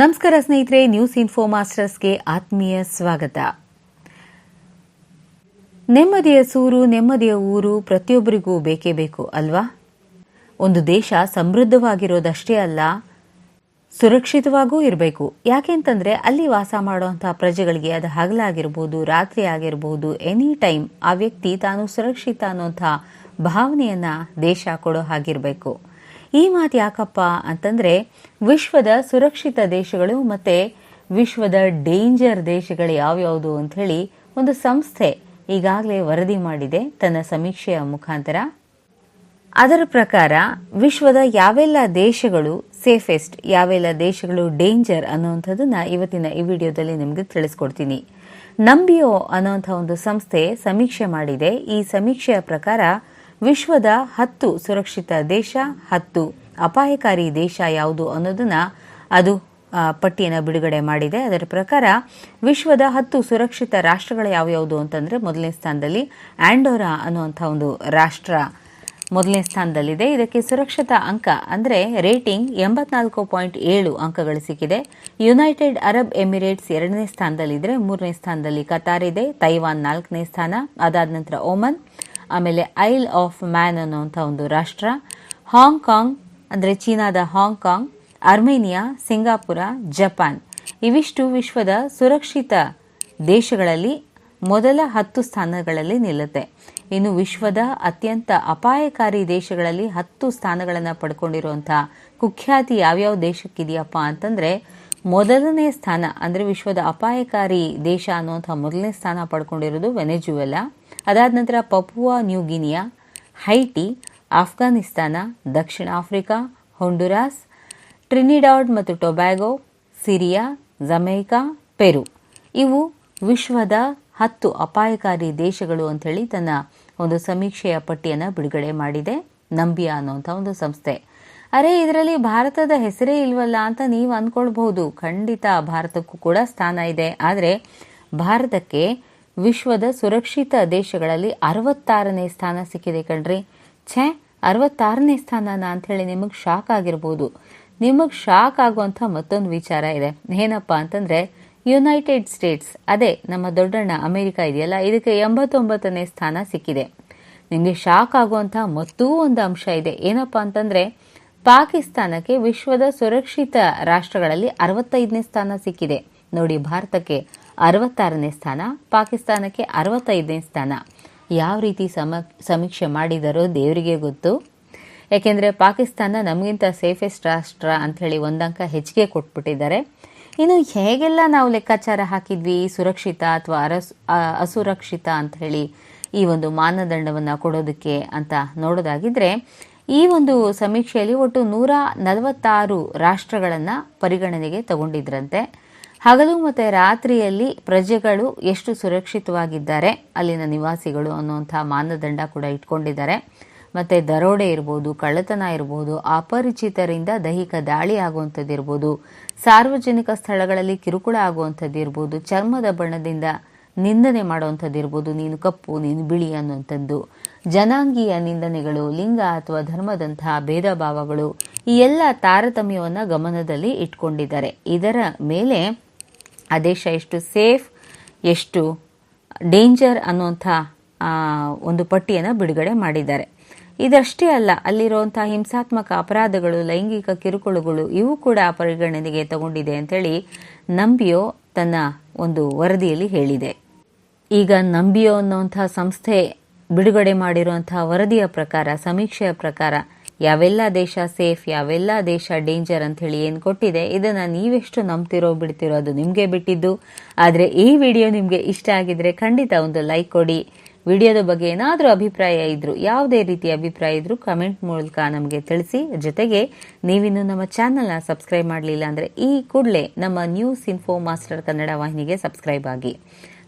ನಮಸ್ಕಾರ ಸ್ನೇಹಿತರೆ news info ಮಾಸ್ಟರ್ಸ್ಗೆ ಆತ್ಮೀಯ ಸ್ವಾಗತ. ನೆಮ್ಮದಿಯ ಸೂರು, ನೆಮ್ಮದಿಯ ಊರು ಪ್ರತಿಯೊಬ್ಬರಿಗೂ ಬೇಕೇ ಬೇಕು ಅಲ್ವಾ? ಒಂದು ದೇಶ ಸಮೃದ್ಧವಾಗಿರೋದಷ್ಟೇ ಅಲ್ಲ, ಸುರಕ್ಷಿತವಾಗೂ ಇರಬೇಕು. ಯಾಕೆಂತಂದ್ರೆ ಅಲ್ಲಿ ವಾಸ ಮಾಡುವಂತಹ ಪ್ರಜೆಗಳಿಗೆ ಅದು ಹಗಲಾಗಿರ್ಬೋದು, ರಾತ್ರಿ ಆಗಿರ್ಬೋದು ಎನಿ ಟೈಮ್ ಆ ವ್ಯಕ್ತಿ ತಾನು ಸುರಕ್ಷಿತ ಅನ್ನೋಂಥ ಭಾವನೆಯನ್ನ ದೇಶ ಕೊಡೋ ಹಾಗಿರಬೇಕು. ಈ ಮಾತು ಯಾಕಪ್ಪ ಅಂತಂದ್ರೆ ವಿಶ್ವದ ಸುರಕ್ಷಿತ ದೇಶಗಳು ಮತ್ತೆ ವಿಶ್ವದ ಡೇಂಜರ್ ದೇಶಗಳು ಯಾವ್ಯಾವುದು ಅಂತ ಹೇಳಿ ಒಂದು ಸಂಸ್ಥೆ ಈಗಾಗಲೇ ವರದಿ ಮಾಡಿದೆ ತನ್ನ ಸಮೀಕ್ಷೆಯ ಮುಖಾಂತರ. ಅದರ ಪ್ರಕಾರ ವಿಶ್ವದ ಯಾವೆಲ್ಲ ದೇಶಗಳು ಸೇಫೆಸ್ಟ್, ಯಾವೆಲ್ಲ ದೇಶಗಳು ಡೇಂಜರ್ ಅನ್ನುವಂಥದ್ದನ್ನ ಇವತ್ತಿನ ಈ ವಿಡಿಯೋದಲ್ಲಿ ನಿಮಗೆ ತಿಳಿಸ್ಕೊಡ್ತೀನಿ. ನಂಬಿಯೋ ಅನ್ನುವಂಥ ಒಂದು ಸಂಸ್ಥೆ ಸಮೀಕ್ಷೆ ಮಾಡಿದೆ. ಈ ಸಮೀಕ್ಷೆಯ ಪ್ರಕಾರ ವಿಶ್ವದ ಹತ್ತು ಸುರಕ್ಷಿತ ದೇಶ, ಹತ್ತು ಅಪಾಯಕಾರಿ ದೇಶ ಯಾವುದು ಅನ್ನೋದನ್ನ ಅದು ಪಟ್ಟಿಯನ್ನು ಬಿಡುಗಡೆ ಮಾಡಿದೆ. ಅದರ ಪ್ರಕಾರ ವಿಶ್ವದ ಹತ್ತು ಸುರಕ್ಷಿತ ರಾಷ್ಟ್ರಗಳು ಯಾವ್ಯಾವುದು ಅಂತಂದ್ರೆ ಮೊದಲನೇ ಸ್ಥಾನದಲ್ಲಿ ಆಂಡೋರಾ ಅನ್ನುವಂಥ ಒಂದು ರಾಷ್ಟ್ರ ಮೊದಲನೇ ಸ್ಥಾನದಲ್ಲಿದೆ. ಇದಕ್ಕೆ ಸುರಕ್ಷತಾ ಅಂಕ ಅಂದರೆ ರೇಟಿಂಗ್ ಎಂಬತ್ನಾಲ್ಕು ಪಾಯಿಂಟ್ ಏಳು ಅಂಕಗಳು ಸಿಕ್ಕಿದೆ. ಯುನೈಟೆಡ್ ಅರಬ್ ಎಮಿರೇಟ್ಸ್ ಎರಡನೇ ಸ್ಥಾನದಲ್ಲಿದ್ದರೆ ಮೂರನೇ ಸ್ಥಾನದಲ್ಲಿ ಕತಾರ್ ಇದೆ, ತೈವಾನ್ ನಾಲ್ಕನೇ ಸ್ಥಾನ, ಅದಾದ ನಂತರ ಓಮನ್ ಆಮೇಲೆ ಐಲ್ ಆಫ್ ಮ್ಯಾನ್ ಅನ್ನುವಂಥ ಒಂದು ರಾಷ್ಟ್ರ. ಹಾಂಗ್ಕಾಂಗ್ ಅಂದರೆ ಚೀನಾದ ಹಾಂಗ್ಕಾಂಗ್ ಅರ್ಮೇನಿಯಾ, ಸಿಂಗಾಪುರ, ಜಪಾನ್. ಇವಿಷ್ಟು ವಿಶ್ವದ ಸುರಕ್ಷಿತ ದೇಶಗಳಲ್ಲಿ ಮೊದಲ ಹತ್ತು ಸ್ಥಾನಗಳಲ್ಲಿ ನಿಲ್ಲುತ್ತೆ. ಇನ್ನು ವಿಶ್ವದ ಅತ್ಯಂತ ಅಪಾಯಕಾರಿ ದೇಶಗಳಲ್ಲಿ ಹತ್ತು ಸ್ಥಾನಗಳನ್ನು ಪಡ್ಕೊಂಡಿರುವಂಥ ಕುಖ್ಯಾತಿ ಯಾವ್ಯಾವ ದೇಶಕ್ಕಿದೆಯಪ್ಪ ಅಂತಂದರೆ, ಮೊದಲನೇ ಸ್ಥಾನ, ಅಂದರೆ ವಿಶ್ವದ ಅಪಾಯಕಾರಿ ದೇಶ ಅನ್ನುವಂಥ ಮೊದಲನೇ ಸ್ಥಾನ ಪಡ್ಕೊಂಡಿರೋದು ವೆನೆಜುವೆಲಾ. ಅದಾದ ನಂತರ Papua, New Guinea, Haiti, Afghanistan, ದಕ್ಷಿಣ ಆಫ್ರಿಕಾ, ಹೊಂಡುರಾಸ್, ಟ್ರಿನಿಡಾಡ್ ಮತ್ತು ಟೊಬ್ಯಾಗೊ, ಸಿರಿಯಾ, ಜಮೈಕಾ, ಪೆರು. ಇವು ವಿಶ್ವದ ಹತ್ತು ಅಪಾಯಕಾರಿ ದೇಶಗಳು ಅಂತೇಳಿ ತನ್ನ ಒಂದು ಸಮೀಕ್ಷೆಯ ಪಟ್ಟಿಯನ್ನು ಬಿಡುಗಡೆ ಮಾಡಿದೆ, ನಂಬಿಯಾ ಅನ್ನುವಂಥ ಒಂದು ಸಂಸ್ಥೆ. ಅರೆ, ಇದರಲ್ಲಿ ಭಾರತದ ಹೆಸರೇ ಇಲ್ವಲ್ಲ ಅಂತ ನೀವು ಅಂದ್ಕೊಳ್ಬಹುದು ಖಂಡಿತ ಭಾರತಕ್ಕೂ ಕೂಡ ಸ್ಥಾನ ಇದೆ. ಆದರೆ ಭಾರತಕ್ಕೆ ವಿಶ್ವದ ಸುರಕ್ಷಿತ ದೇಶಗಳಲ್ಲಿ ಅರವತ್ತಾರನೇ ಸ್ಥಾನ ಸಿಕ್ಕಿದೆ ಕಣ್ರಿ. ಛೇ, ಅರವತ್ತಾರನೇ ಸ್ಥಾನನ ಅಂತ ಹೇಳಿ ನಿಮಗೆ ಶಾಕ್ ಆಗಿರ್ಬೋದು. ನಿಮಗೆ ಶಾಕ್ ಆಗುವಂಥ ಮತ್ತೊಂದು ವಿಚಾರ ಇದೆ. ಏನಪ್ಪಾ ಅಂತಂದ್ರೆ ಯುನೈಟೆಡ್ ಸ್ಟೇಟ್ಸ್ ಅದೇ ನಮ್ಮ ದೊಡ್ಡಣ್ಣ ಅಮೆರಿಕ ಇದೆಯಲ್ಲ, ಇದಕ್ಕೆ ಎಂಬತ್ತೊಂಬತ್ತನೇ ಸ್ಥಾನ ಸಿಕ್ಕಿದೆ. ನಿಮಗೆ ಶಾಕ್ ಆಗುವಂಥ ಮತ್ತೂ ಒಂದು ಅಂಶ ಇದೆ. ಏನಪ್ಪಾ ಅಂತಂದ್ರೆ, ಪಾಕಿಸ್ತಾನಕ್ಕೆ ವಿಶ್ವದ ಸುರಕ್ಷಿತ ರಾಷ್ಟ್ರಗಳಲ್ಲಿ ಅರವತ್ತೈದನೇ ಸ್ಥಾನ ಸಿಕ್ಕಿದೆ. ನೋಡಿ ಭಾರತಕ್ಕೆ ಅರವತ್ತಾರನೇ ಸ್ಥಾನ, ಪಾಕಿಸ್ತಾನಕ್ಕೆ ಅರವತ್ತೈದನೇ ಸ್ಥಾನ. ಯಾವ ರೀತಿ ಸಮ, ಸಮೀಕ್ಷೆ ಮಾಡಿದರೋ ದೇವರಿಗೆ ಗೊತ್ತು. ಯಾಕೆಂದರೆ ಪಾಕಿಸ್ತಾನ ನಮಗಿಂತ ಸೇಫೆಸ್ಟ್ ರಾಷ್ಟ್ರ ಅಂತ ಹೇಳಿ ಒಂದಂಕ ಹೆಚ್ಚಿಗೆ ಕೊಟ್ಬಿಟ್ಟಿದ್ದಾರೆ. ಇನ್ನು ಹೇಗೆಲ್ಲ ನಾವು ಲೆಕ್ಕಾಚಾರ ಹಾಕಿದ್ವಿ, ಸುರಕ್ಷಿತ ಅಥವಾ ಅರಸ್ ಅಸುರಕ್ಷಿತ ಅಂತ ಹೇಳಿ ಈ ಒಂದು ಮಾನದಂಡವನ್ನ ಕೊಡೋದಕ್ಕೆ ಅಂತ ನೋಡೋದಾಗಿದ್ರೆ, ಈ ಒಂದು ಸಮೀಕ್ಷೆಯಲ್ಲಿ ಒಟ್ಟು ನೂರ ನಲವತ್ತಾರು ರಾಷ್ಟ್ರಗಳನ್ನು ಪರಿಗಣನೆಗೆ ತಗೊಂಡಿದ್ರಂತೆ. ಹಗಲು ಮತ್ತು ರಾತ್ರಿಯಲ್ಲಿ ಪ್ರಜೆಗಳು ಎಷ್ಟು ಸುರಕ್ಷಿತವಾಗಿದ್ದಾರೆ, ಅಲ್ಲಿನ ನಿವಾಸಿಗಳು ಅನ್ನುವಂಥ ಮಾನದಂಡ ಕೂಡ ಇಟ್ಕೊಂಡಿದ್ದಾರೆ. ಮತ್ತು ದರೋಡೆ ಇರ್ಬೋದು, ಕಳ್ಳತನ ಇರ್ಬೋದು, ಅಪರಿಚಿತರಿಂದ ದೈಹಿಕ ದಾಳಿ ಆಗುವಂಥದ್ದು ಇರ್ಬೋದು, ಸಾರ್ವಜನಿಕ ಸ್ಥಳಗಳಲ್ಲಿ ಕಿರುಕುಳ ಆಗುವಂಥದ್ದು ಇರ್ಬೋದು, ಚರ್ಮದ ಬಣ್ಣದಿಂದ ನಿಂದನೆ ಮಾಡುವಂಥದ್ದು ಇರ್ಬೋದು, ನೀನು ಕಪ್ಪು, ನೀನು ಬಿಳಿ ಅನ್ನುವಂಥದ್ದು, ಜನಾಂಗೀಯ ನಿಂದನೆಗಳು, ಲಿಂಗ ಅಥವಾ ಧರ್ಮದಂತಹ ಭೇದ ಭಾವಗಳು ಈ ಎಲ್ಲ ತಾರತಮ್ಯವನ್ನು ಗಮನದಲ್ಲಿ ಇಟ್ಕೊಂಡಿದ್ದಾರೆ. ಇದರ ಮೇಲೆ ಆ ದೇಶ ಎಷ್ಟು ಸೇಫ್, ಎಷ್ಟು ಡೇಂಜರ್ ಅನ್ನುವಂಥ ಒಂದು ಪಟ್ಟಿಯನ್ನು ಬಿಡುಗಡೆ ಮಾಡಿದ್ದಾರೆ. ಇದಷ್ಟೇ ಅಲ್ಲ ಅಲ್ಲಿರುವಂತಹ ಹಿಂಸಾತ್ಮಕ ಅಪರಾಧಗಳು, ಲೈಂಗಿಕ ಕಿರುಕುಳಗಳು, ಇವು ಕೂಡ ಪರಿಗಣನೆಗೆ ತಗೊಂಡಿದೆ ಅಂತೇಳಿ ನಂಬಿಯೋ ತನ್ನ ಒಂದು ವರದಿಯಲ್ಲಿ ಹೇಳಿದೆ. ಈಗ ನಂಬಿಯೋ ಅನ್ನುವಂತಹ ಸಂಸ್ಥೆ ಬಿಡುಗಡೆ ಮಾಡಿರುವಂತಹ ವರದಿಯ ಪ್ರಕಾರ, ಸಮೀಕ್ಷೆಯ ಪ್ರಕಾರ ಯಾವೆಲ್ಲ ದೇಶ ಸೇಫ್, ಯಾವೆಲ್ಲ ದೇಶ ಡೇಂಜರ್ ಅಂತ ಹೇಳಿ ಏನು ಕೊಟ್ಟಿದೆ, ಇದನ್ನ ನೀವೆಷ್ಟು ನಂಬ್ತಿರೋ ಬಿಡ್ತಿರೋ ಅದು ನಿಮಗೆ ಬಿಟ್ಟಿದ್ದು. ಆದರೆ ಈ ವಿಡಿಯೋ ನಿಮಗೆ ಇಷ್ಟ ಆಗಿದ್ರೆ ಖಂಡಿತ ಒಂದು ಲೈಕ್ ಕೊಡಿ. ವಿಡಿಯೋದ ಬಗ್ಗೆ ಏನಾದರೂ ಅಭಿಪ್ರಾಯ ಇದ್ರು, ಯಾವುದೇ ರೀತಿಯ ಅಭಿಪ್ರಾಯ ಇದ್ರು ಕಮೆಂಟ್ ಮೂಲಕ ನಮಗೆ ತಿಳಿಸಿ. ಜೊತೆಗೆ ನೀವಿನ್ನು ನಮ್ಮ ಚಾನೆಲ್ನ ಸಬ್ಸ್ಕ್ರೈಬ್ ಮಾಡಲಿಲ್ಲ ಅಂದರೆ ಈ ಕೂಡಲೇ ನಮ್ಮ ನ್ಯೂಸ್ ಇನ್ಫೋ ಮಾಸ್ಟರ್ ಕನ್ನಡ ವಾಹಿನಿಗೆ ಸಬ್ಸ್ಕ್ರೈಬ್ ಆಗಿ.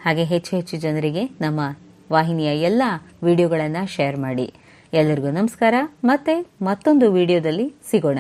ಹಾಗೆ ಹೆಚ್ಚು ಹೆಚ್ಚು ಜನರಿಗೆ ನಮ್ಮ ವಾಹಿನಿಯ ಎಲ್ಲ ವಿಡಿಯೋಗಳನ್ನು ಶೇರ್ ಮಾಡಿ. ಎಲ್ಲರಿಗೂ ನಮಸ್ಕಾರ. ಮತ್ತೆ ಮತ್ತೊಂದು ವಿಡಿಯೋದಲ್ಲಿ ಸಿಗೋಣ.